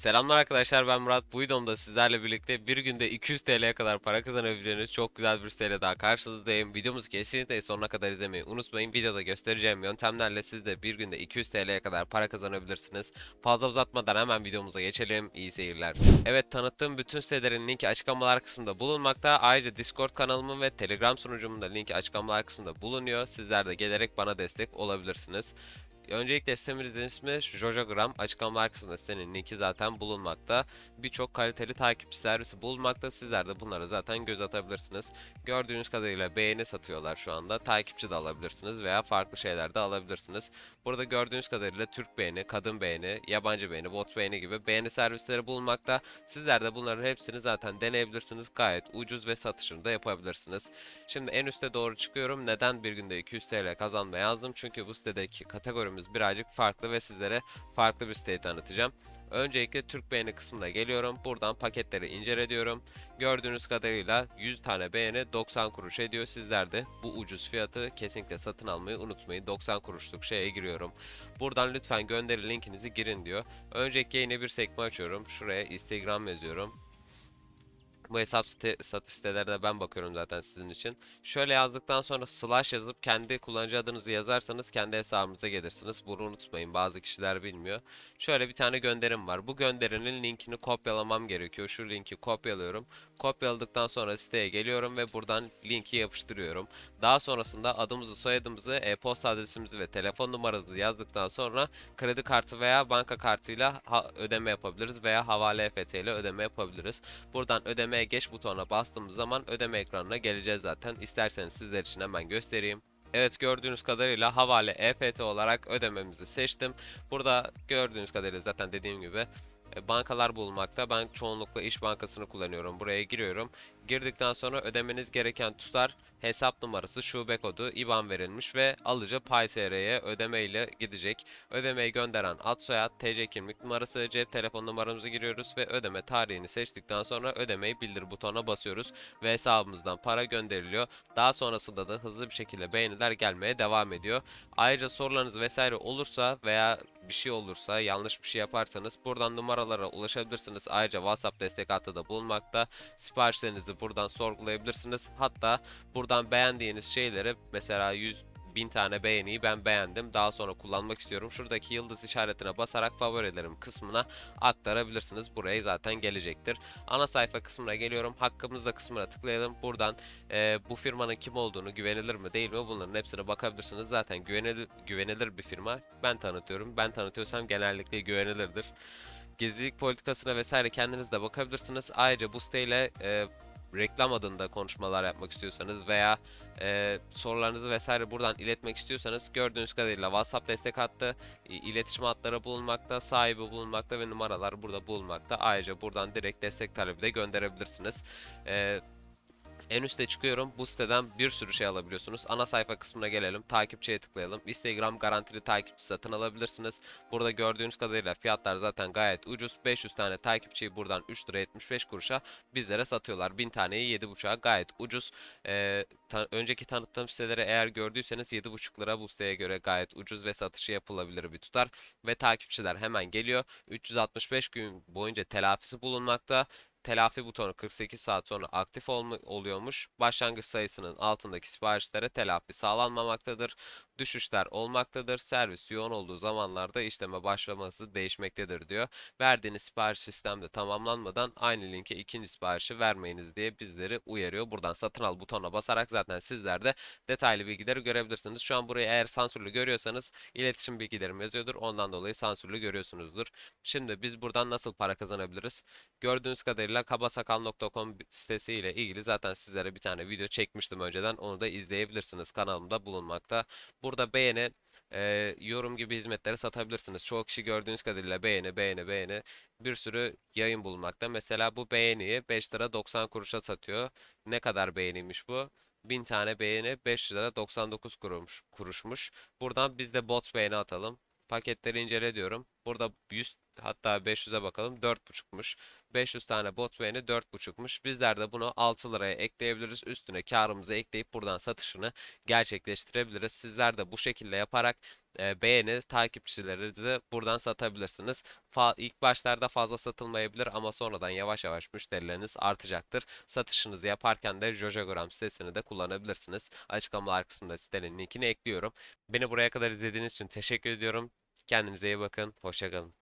Selamlar arkadaşlar ben Murat. Bu videomda sizlerle birlikte bir günde 200 TL'ye kadar para kazanabileceğiniz çok güzel bir siteyle daha karşınızdayım. Videomuzu kesinlikle sonuna kadar izlemeyi unutmayın. Videoda göstereceğim yöntemlerle siz de bir günde 200 TL'ye kadar para kazanabilirsiniz. Fazla uzatmadan hemen videomuza geçelim. İyi seyirler. Evet tanıttığım bütün sitelerin linki açıklamalar kısmında bulunmakta. Ayrıca Discord kanalımın ve Telegram sunucumun da linki açıklamalar kısmında bulunuyor. Sizler de gelerek bana destek olabilirsiniz. Öncelikle sitemizin ismi Jojogram. Açıklamalar kısmında sitenin linki zaten bulunmakta. Birçok kaliteli takipçi servisi bulunmakta. Sizler de bunlara zaten göz atabilirsiniz. Gördüğünüz kadarıyla beğeni satıyorlar şu anda. Takipçi de alabilirsiniz veya farklı şeyler de alabilirsiniz. Burada gördüğünüz kadarıyla Türk beğeni, kadın beğeni, yabancı beğeni, bot beğeni gibi beğeni servisleri bulunmakta. Sizler de bunların hepsini zaten deneyebilirsiniz. Gayet ucuz ve satışını da yapabilirsiniz. Şimdi en üste doğru çıkıyorum. Neden bir günde 200 TL kazanma yazdım? Çünkü bu sitedeki kategorimiz birazcık farklı ve sizlere farklı bir siteyi tanıtacağım. Öncelikle Türk beğeni kısmına geliyorum. Buradan paketleri incele diyorum. Gördüğünüz kadarıyla 100 tane beğeni 90 kuruş ediyor. Sizler de bu ucuz fiyatı kesinlikle satın almayı unutmayın. 90 kuruşluk şeye giriyorum. Buradan lütfen gönderi linkinizi girin diyor. Öncelikle yeni bir sekme açıyorum. Şuraya Instagram yazıyorum. Bu hesap site, satış sitelerine ben bakıyorum zaten sizin için. Şöyle yazdıktan sonra slash yazıp kendi kullanıcı adınızı yazarsanız kendi hesabınıza gelirsiniz. Bunu unutmayın bazı kişiler bilmiyor. Şöyle bir tane gönderim var. Bu gönderinin linkini kopyalamam gerekiyor. Şu linki kopyalıyorum. Kopyaladıktan sonra siteye geliyorum ve buradan linki yapıştırıyorum. Daha sonrasında adımızı, soyadımızı, e-posta adresimizi ve telefon numaramızı yazdıktan sonra kredi kartı veya banka kartıyla ödeme yapabiliriz veya havale EFT ile ödeme yapabiliriz. Buradan ödemeye geç butonuna bastığımız zaman ödeme ekranına geleceğiz zaten. İsterseniz sizler için hemen göstereyim. Evet gördüğünüz kadarıyla havale EFT olarak ödememizi seçtim. Burada gördüğünüz kadarıyla zaten dediğim gibi e, bankalar bulunmakta. Ben çoğunlukla İş Bankası'nı kullanıyorum. Buraya giriyorum. Girdikten sonra ödemeniz gereken tutar hesap numarası, şube kodu, IBAN verilmiş ve alıcı PayTR'ye ödeme ile gidecek. Ödemeyi gönderen ad soyad, TC kimlik numarası, cep telefon numaramızı giriyoruz ve ödeme tarihini seçtikten sonra ödemeyi bildir butonuna basıyoruz ve hesabımızdan para gönderiliyor. Daha sonrasında da hızlı bir şekilde beğeniler gelmeye devam ediyor. Ayrıca sorularınız vesaire olursa veya bir şey olursa yanlış bir şey yaparsanız buradan numaralara ulaşabilirsiniz. Ayrıca WhatsApp destek hattı da bulunmakta. Siparişlerinizi buradan sorgulayabilirsiniz. Hatta buradan beğendiğiniz şeyleri mesela 100 bin tane beğeniyi ben beğendim. Daha sonra kullanmak istiyorum. Şuradaki yıldız işaretine basarak favorilerim kısmına aktarabilirsiniz. Buraya zaten gelecektir. Ana sayfa kısmına geliyorum. Hakkımızda kısmına tıklayalım. Buradan e, bu firmanın kim olduğunu, güvenilir mi değil mi bunların hepsine bakabilirsiniz. Zaten güvenilir, güvenilir bir firma. Ben tanıtıyorum. Ben tanıtıyorsam genellikle güvenilirdir. Gizlilik politikasına vesaire kendiniz de bakabilirsiniz. Ayrıca bu siteyle e, reklam adında konuşmalar yapmak istiyorsanız veya e, sorularınızı vesaire buradan iletmek istiyorsanız gördüğünüz kadarıyla WhatsApp destek hattı, iletişim hatları bulunmakta, sahibi bulunmakta ve numaralar burada bulunmakta. Ayrıca buradan direkt destek talebi de gönderebilirsiniz. E, en üste çıkıyorum. Bu siteden bir sürü şey alabiliyorsunuz. Ana sayfa kısmına gelelim. Takipçiye tıklayalım. Instagram garantili takipçi satın alabilirsiniz. Burada gördüğünüz kadarıyla fiyatlar zaten gayet ucuz. 500 tane takipçiyi buradan 3 lira 75 kuruşa bizlere satıyorlar. 1000 taneyi 7,5'a gayet ucuz. Ee, ta- önceki tanıttığım siteleri eğer gördüyseniz 7,5 lira bu siteye göre gayet ucuz ve satışı yapılabilir bir tutar. Ve takipçiler hemen geliyor. 365 gün boyunca telafisi bulunmakta telafi butonu 48 saat sonra aktif olma, oluyormuş. Başlangıç sayısının altındaki siparişlere telafi sağlanmamaktadır. Düşüşler olmaktadır. Servis yoğun olduğu zamanlarda işleme başlaması değişmektedir diyor. Verdiğiniz sipariş sistemde tamamlanmadan aynı linke ikinci siparişi vermeyiniz diye bizleri uyarıyor. Buradan satın al butonuna basarak zaten sizler de detaylı bilgileri görebilirsiniz. Şu an burayı eğer sansürlü görüyorsanız iletişim bilgilerim yazıyordur. Ondan dolayı sansürlü görüyorsunuzdur. Şimdi biz buradan nasıl para kazanabiliriz? Gördüğünüz kadarıyla kabasakal.com sitesi ile ilgili zaten sizlere bir tane video çekmiştim önceden. Onu da izleyebilirsiniz. Kanalımda bulunmakta. Burada beğeni, e, yorum gibi hizmetleri satabilirsiniz. Çoğu kişi gördüğünüz kadarıyla beğeni, beğeni, beğeni bir sürü yayın bulunmakta. Mesela bu beğeniyi 5 lira 90 kuruşa satıyor. Ne kadar beğeniymiş bu? 1000 tane beğeni 5 lira 99 kuruş, kuruşmuş. Buradan biz de bot beğeni atalım. Paketleri incele diyorum. Burada 100 hatta 500'e bakalım 4.5'muş. 500 tane bot beğeni 4.5'muş. Bizler de bunu 6 liraya ekleyebiliriz. Üstüne karımızı ekleyip buradan satışını gerçekleştirebiliriz. Sizler de bu şekilde yaparak e, beğeni takipçilerinizi buradan satabilirsiniz. Fa ilk başlarda fazla satılmayabilir ama sonradan yavaş yavaş müşterileriniz artacaktır. Satışınızı yaparken de Jojogram sitesini de kullanabilirsiniz. Açıklamalar kısmında sitenin linkini ekliyorum. Beni buraya kadar izlediğiniz için teşekkür ediyorum. Kendinize iyi bakın. Hoşça kalın.